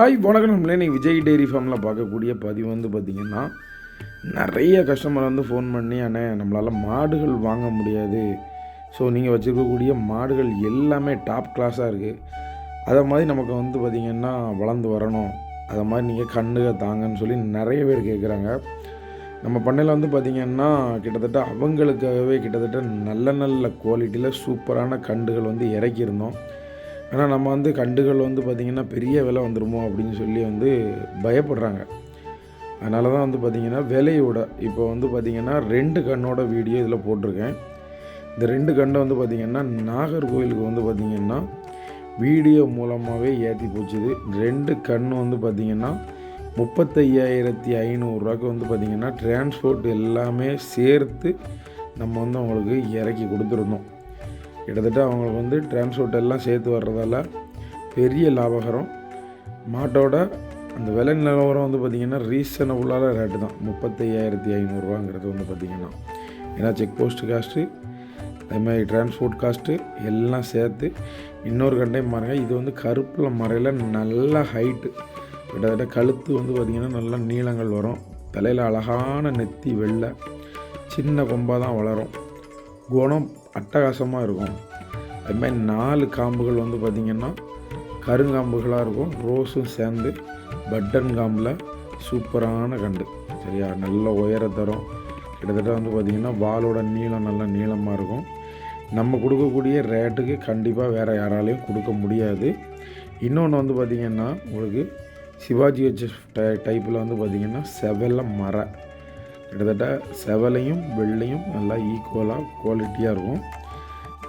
Hi வணக்கம். நம்மளே நீ விஜய் டெய்ரி ஃபார்மில் பார்க்கக்கூடிய பதிவு வந்து பார்த்திங்கன்னா நிறைய கஸ்டமர் வந்து ஃபோன் பண்ணி அண்ணே நம்மளால் மாடுகள் வாங்க முடியாது. ஸோ நீங்கள் வச்சுருக்கக்கூடிய மாடுகள் எல்லாமே டாப் கிளாஸாக இருக்குது அதை மாதிரி நமக்கு வந்து பார்த்திங்கன்னா வளர்ந்து வரணும். அதை மாதிரி நீங்கள் கண்ணுக தாங்கன்னு சொல்லி நிறைய பேர் கேட்குறாங்க நம்ம பண்ணையில் வந்து பார்த்திங்கன்னா கிட்டத்தட்ட அவங்களுக்காகவே கிட்டத்தட்ட நல்ல நல்ல குவாலிட்டியில் சூப்பரான கண்டுகள் வந்து இறக்கியிருந்தோம். ஆனால் நம்ம வந்து கண்டுகள் வந்து பார்த்திங்கன்னா பெரிய விலை வந்துடுமோ அப்படின்னு சொல்லி வந்து பயப்படுறாங்க. அதனால தான் வந்து பார்த்திங்கன்னா விலையோட இப்போ வந்து பார்த்திங்கன்னா ரெண்டு கண்ணோட வீடியோ இதில் போட்டிருக்கேன். இந்த ரெண்டு கண்ணை வந்து பார்த்திங்கன்னா நாகர்கோவிலுக்கு வந்து பார்த்திங்கன்னா வீடியோ மூலமாகவே ஏற்றி போச்சுது. ரெண்டு கண் வந்து பார்த்திங்கன்னா முப்பத்தையாயிரத்தி ஐநூறுரூவாக்கு வந்து பார்த்திங்கன்னா டிரான்ஸ்போர்ட் எல்லாமே சேர்த்து நம்ம வந்து அவங்களுக்கு இறக்கி கொடுத்துருந்தோம். கிட்டத்தட்ட அவங்களுக்கு வந்து டிரான்ஸ்போர்ட் எல்லாம் சேர்த்து வர்றதால பெரிய லாபகரம். மாட்டோட அந்த விலை நிலவரம் வந்து பார்த்திங்கன்னா ரீசனபுளான ரேட்டு தான். முப்பத்தையாயிரத்தி ஐநூறுரூவாங்கிறது வந்து பார்த்திங்கன்னா ஏன்னா செக் போஸ்ட் காஸ்ட்டு அதேமாதிரி டிரான்ஸ்போர்ட் காஸ்ட்டு எல்லாம் சேர்த்து இன்னொரு கண்டையும் பாருங்கள் இது வந்து கருப்பில் மறையில் நல்ல ஹைட்டு கிட்டத்தட்ட கழுத்து வந்து பார்த்திங்கன்னா நல்லா நீளங்கள் வரும். தலையில் அழகான நெத்தி வெள்ளை சின்ன கொம்பாக தான் வளரும். குணம் அட்டகாசமாக இருக்கும். அதுமாதிரி நாலு காம்புகள் வந்து பார்த்திங்கன்னா கருங்காம்புகளாக இருக்கும். ரோஸும் சேர்ந்து பட்டன் காம்பில் சூப்பரான கண்டு. சரியா? நல்ல உயர தரும். கிட்டத்தட்ட வந்து பார்த்திங்கன்னா வாலோட நீளம் நல்லா நீளமாக இருக்கும். நம்ம கொடுக்கக்கூடிய ரேட்டுக்கு கண்டிப்பாக வேறு யாராலையும் கொடுக்க முடியாது. இன்னொன்று வந்து பார்த்திங்கன்னா உங்களுக்கு சிவாஜி வச்ச டை டைப்பில் வந்து பார்த்திங்கன்னா செவல மர. கிட்டத்தட்ட செவலையும் வெள்ளையும் நல்லா ஈக்குவலாக குவாலிட்டியாக இருக்கும்.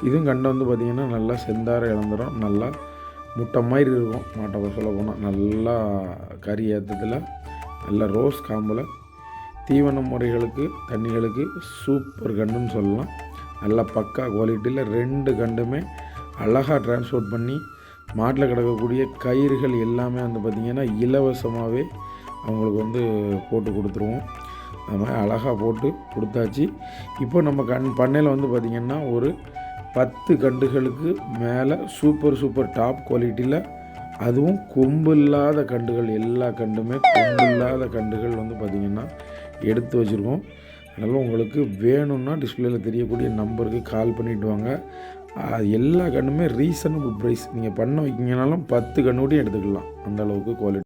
இதுவும் கண்டு வந்து பார்த்திங்கன்னா நல்லா செந்தார இழந்துடும் நல்லா முட்டை மாதிரி இருக்கும். மாட்டை சொல்ல போனால் நல்லா கறி ஏற்றத்தில் நல்லா ரோஸ் காம்பில். தீவன முறைகளுக்கு தண்ணிகளுக்கு சூப்பர் கண்டுன்னு சொல்லலாம். நல்லா பக்கா குவாலிட்டியில் ரெண்டு கண்டுமே அழகாக டிரான்ஸ்போர்ட் பண்ணி மாட்டில் கிடக்கக்கூடிய கயிறுகள் எல்லாமே வந்து பார்த்திங்கன்னா இலவசமாகவே அவங்களுக்கு வந்து போட்டு கொடுத்துருவோம். அது மாதிரி அழகாக போட்டு கொடுத்தாச்சு. இப்போ நம்ம கண் பண்ணையில் வந்து பார்த்திங்கன்னா ஒரு பத்து கண்டுகளுக்கு மேலே சூப்பர் சூப்பர் டாப் குவாலிட்டியில் அதுவும் கொம்பு இல்லாத கண்டுகள் எல்லா கண்டுமே கொம்பு இல்லாத கண்டுகள் வந்து பார்த்திங்கன்னா எடுத்து வச்சுருக்கோம். அதனால் உங்களுக்கு வேணும்னா டிஸ்பிளேயில் தெரியக்கூடிய நம்பருக்கு கால் பண்ணிவிட்டு வாங்க. எல்லா கண்ணுமே ரீசனபிள் ப்ரைஸ் நீங்கள் பண்ண வைக்கிங்கனாலும் பத்து கண்ணு எடுத்துக்கலாம். அந்த அளவுக்கு குவாலிட்டி